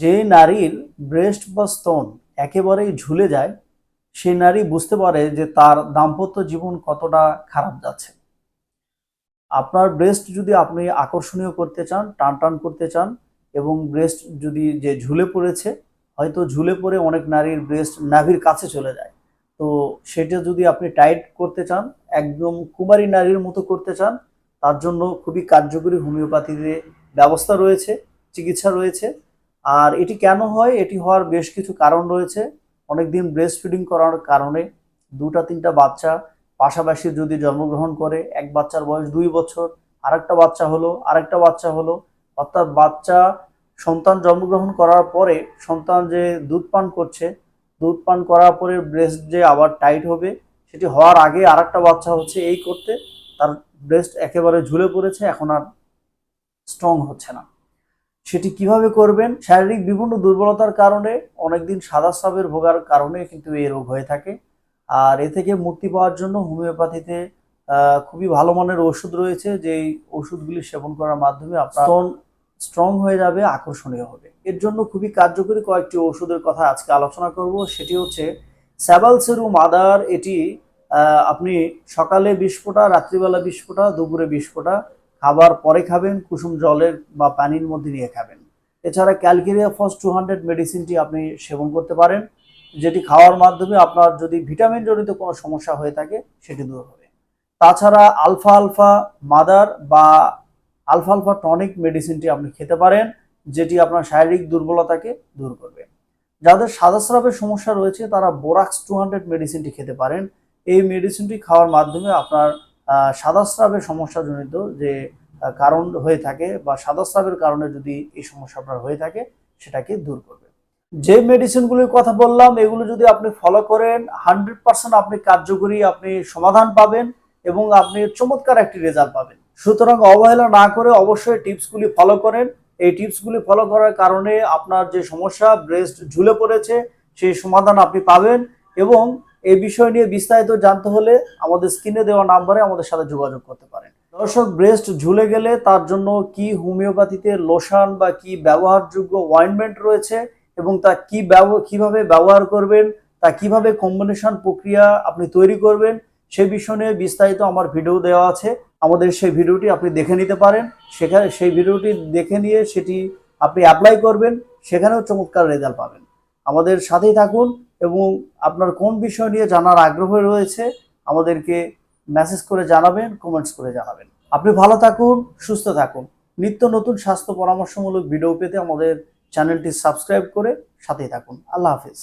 যে নারীর ব্রেস্ট বা স্তন একেবারেই ঝুলে যায় সেই নারী বুঝতে পারে যে তার দাম্পত্য জীবন কতটা খারাপ যাচ্ছে। আপনার ব্রেস্ট যদি আপনি আকর্ষণীয় করতে চান টান টান করতে চান এবং ব্রেস্ট যদি যে ঝুলে পড়েছে, হয়তো ঝুলে পড়ে অনেক নারীর ব্রেস্ট নাভির কাছে চলে যায়। তো সেটা যদি আপনি টাইট করতে চান, একদম কুমারী নারীর মতো করতে চান, তার জন্য খুবই কার্যকরী হোমিওপ্যাথিতে ব্যবস্থা রয়েছে, চিকিৎসা রয়েছে। আর এটি কেন হয়? এটি হওয়ার বেশ কিছু কারণ রয়েছে। অনেকদিন ব্রেস্ট ফিডিং করার কারণে দুটা, তিনটা বাচ্চা, পাশাপাশি যদি জন্মগ্রহণ করে, এক বাচ্চার বয়স দুই বছর, আরেকটা বাচ্চা হলো, আরেকটা বাচ্চা হলো, অর্থাৎ বাচ্চা সন্তান জন্মগ্রহণ করার পরে সন্তান যে দুধ পান করছে, দুধ পান করার পরে ব্রেস্ট যে আবার টাইট হবে, সেটি হওয়ার আগে আরেকটা বাচ্চা হচ্ছে এই করতে, তার ব্রেস্ট একেবারে ঝুলে পড়েছে, এখন আর স্ট্রং হচ্ছে না। সেটি কীভাবে করবেন? শারীরিক বিভিন্ন দুর্বলতার কারণে অনেকদিন সাদা স্রাবের ভোগার কারণে কিন্তু এই রোগ হয়ে থাকে। আর এ থেকে মুক্তি পাওয়ার জন্য হোমিওপ্যাথিতে খুবই ভালো মানের ওষুধ রয়েছে যেই ওষুধগুলি সেবন করার মাধ্যমে আপনার স্ট্রং হয়ে যাবে আকর্ষণীয় হবে। এর জন্য খুবই কার্যকরী কয়েকটি ওষুধের কথা আজকে আলোচনা করব। সেটি হচ্ছে স্যাবালসেরু মাদার এটি আপনি সকালে বিশ ফোঁটা রাত্রিবেলা বিশ ফোঁটা দুপুরে বিশ ফোঁটা খাবার পরে খাবেন, কুসুম জলের বা পানির মধ্যে নিয়ে খাবেন। এছাড়া ক্যালকেরিয়া ফস টু হান্ড্রেড মেডিসিনটি আপনি সেবন করতে পারেন, যেটি খাওয়ার মাধ্যমে আপনার যদি ভিটামিন জনিত কোনো সমস্যা হয়ে থাকে, সেটি দূর হবে। তাছাড়া আলফা আলফা মাদার বা আলফা আলফা টনিক মেডিসিনটি আপনি খেতে পারেন, যেটি আপনার শারীরিক দুর্বলতাকে দূর করবে। যাদের সাদা স্রাবের সমস্যা রয়েছে, তারা বোরাক্স টু হান্ড্রেড মেডিসিনটি খেতে পারেন। এই মেডিসিনটি খাওয়ার মাধ্যমে আপনার আহ, সাদা স্রাবের সমস্যাজনিত যে কারণ হয়ে থাকে বা সাদা স্রাবের কারণে যদি এই সমস্যা আপনার হয়ে থাকে সেটাকে দূর করবে। যে মেডিসিনগুলির কথা বললাম এগুলো যদি আপনি ফলো করেন হান্ড্রেড পার্সেন্ট আপনি কার্যকরী আপনি সমাধান পাবেন এবং আপনি চমৎকার একটি রেজাল্ট পাবেন। সুতরাং অবহেলা না করে অবশ্যই টিপসগুলি ফলো করেন। এই টিপসগুলি ফলো করার কারণে আপনার যে সমস্যা ব্রেস্ট ঝুলে পড়েছে সেই সমাধান আপনি পাবেন এবং এই বিষয় নিয়ে বিস্তারিত জানতে হলে আমাদের স্ক্রিনে দেওয়া নাম্বারে আমাদের সাথে যোগাযোগ করতে পারেন। দর্শক, ব্রেস্ট ঝুলে গেলে তার জন্য কি হোমিওপ্যাথিতে লোশন বা কি ব্যবহারযোগ্য ওয়াইনমেন্ট রয়েছে এবং তা কি কীভাবে ব্যবহার করবেন, তা কীভাবে কম্বিনেশন প্রক্রিয়া আপনি তৈরি করবেন, সে বিষয় নিয়ে বিস্তারিত আমার ভিডিও দেওয়া আছে। আমাদের সেই ভিডিওটি আপনি দেখে নিতে পারেন। সেখানে সেই ভিডিওটি দেখে নিয়ে সেটি আপনি অ্যাপ্লাই করবেন, সেখানেও চমৎকার রেজাল্ট পাবেন। আমাদের সাথেই থাকুন। এবং আপনার কোন বিষয় নিয়ে জানার আগ্রহ রয়েছে, আমাদেরকে মেসেজ করে জানাবেন কমেন্টস করে জানাবেন। আপনি ভালো থাকুন, সুস্থ থাকুন। নিত্য নতুন স্বাস্থ্য পরামর্শমূলক ভিডিও পেতে আমাদের চ্যানেলটি সাবস্ক্রাইব করে সাথেই থাকুন। আল্লাহ হাফিজ।